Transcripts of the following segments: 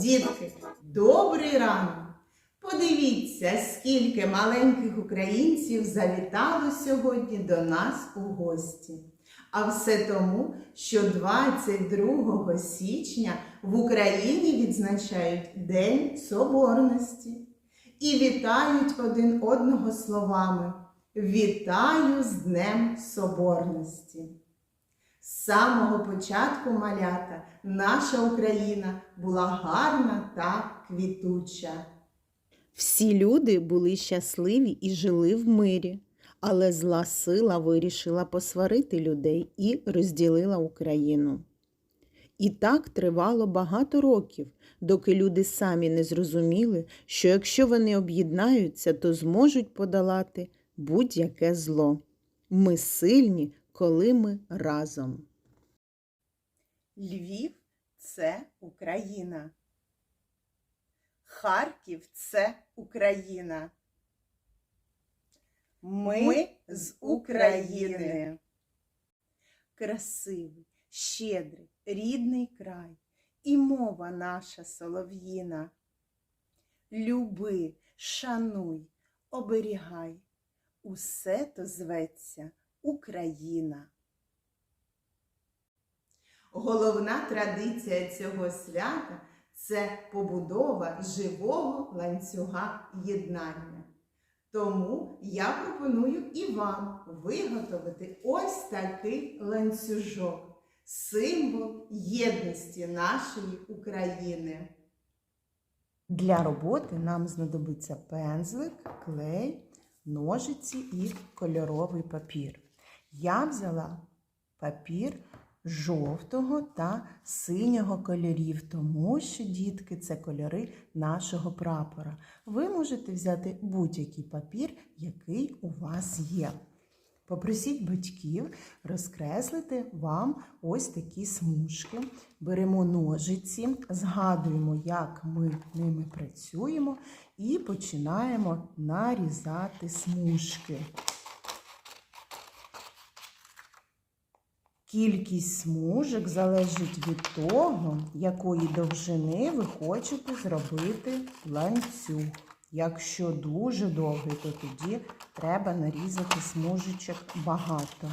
Дітки, добрий ранок! Подивіться, скільки маленьких українців завітало сьогодні до нас у гості. А все тому, що 22 січня в Україні відзначають День Соборності і вітають один одного словами Вітаю з Днем Соборності! З самого початку малята наша Україна була гарна та квітуча. Всі люди були щасливі і жили в мирі, але зла сила вирішила посварити людей і розділила Україну. І так тривало багато років, доки люди самі не зрозуміли, що якщо вони об'єднаються, то зможуть подолати будь-яке зло. Ми сильні, коли ми разом. Львів це Україна. Харків це Україна. Ми, з України. Красивий, щедрий, рідний край і мова наша солов'їна. Люби, шануй, оберігай, усе то зветься Україна. Головна традиція цього свята це побудова живого ланцюга єднання. Тому я пропоную і вам виготовити ось такий ланцюжок, символ єдності нашої України. Для роботи нам знадобиться пензлик, клей, ножиці і кольоровий папір. Я взяла папір жовтого та синього кольорів, тому що дітки це кольори нашого прапора. Ви можете взяти будь-який папір, який у вас є. Попросіть батьків розкреслити вам ось такі смужки. Беремо ножиці, згадуємо, як ми ними працюємо, і починаємо нарізати смужки. Кількість смужок залежить від того, якої довжини ви хочете зробити ланцюг. Якщо дуже довгий, то тоді треба нарізати смужечок багато.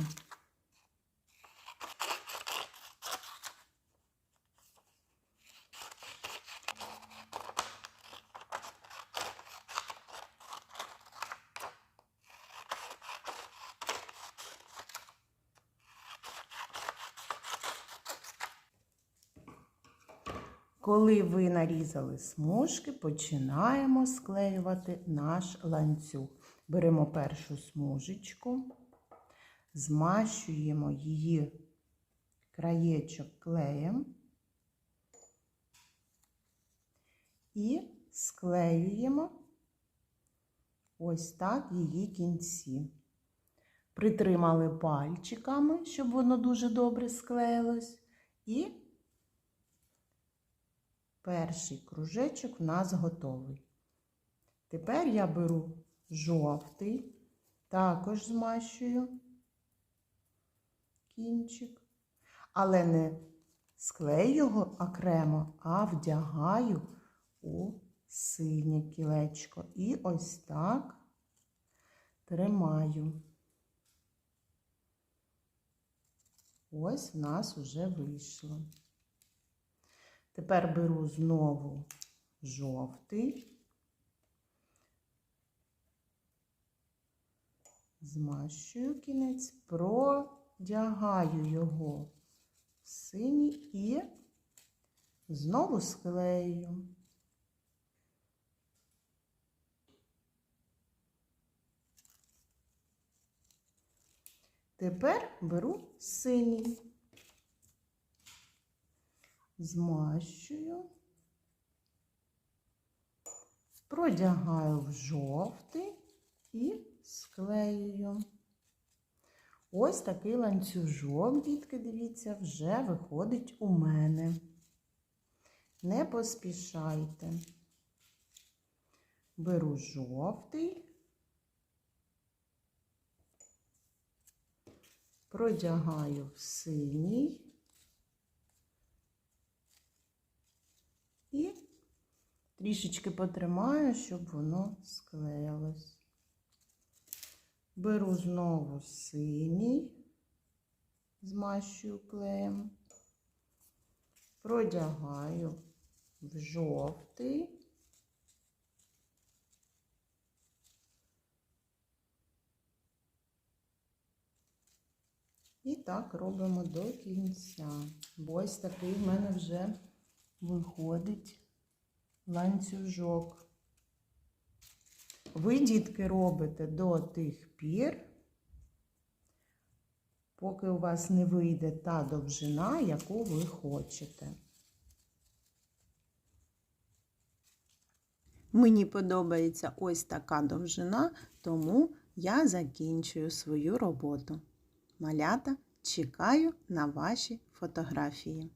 Коли ви нарізали смужки, починаємо склеювати наш ланцюг. Беремо першу смужечку, змащуємо її краєчок клеєм і склеюємо ось так її кінці. Притримали пальчиками, щоб воно дуже добре склеїлось. І Перший кружечок в нас готовий. Тепер я беру жовтий, також змащую кінчик, але не склею його окремо, а вдягаю у синє кілечко. І ось так тримаю. Ось в нас уже вийшло. Тепер беру знову жовтий, змащую кінець, продягаю його в синій і знову склею. Тепер беру синій змащую, продягаю в жовтий і склеюю. Ось такий ланцюжок, дітки, дивіться, вже виходить у мене. Не поспішайте. Беру жовтий, продягаю в синій Трішечки потримаю, щоб воно склеїлось. Беру знову синій, змащую клеєм, продягаю в жовтий. І так робимо до кінця. Бо ось такий в мене вже виходить ланцюжок. Ви, дітки, робите до тих пір, поки у вас не вийде та довжина, яку ви хочете. Мені подобається ось така довжина, тому я закінчую свою роботу. Малята, чекаю на ваші фотографії.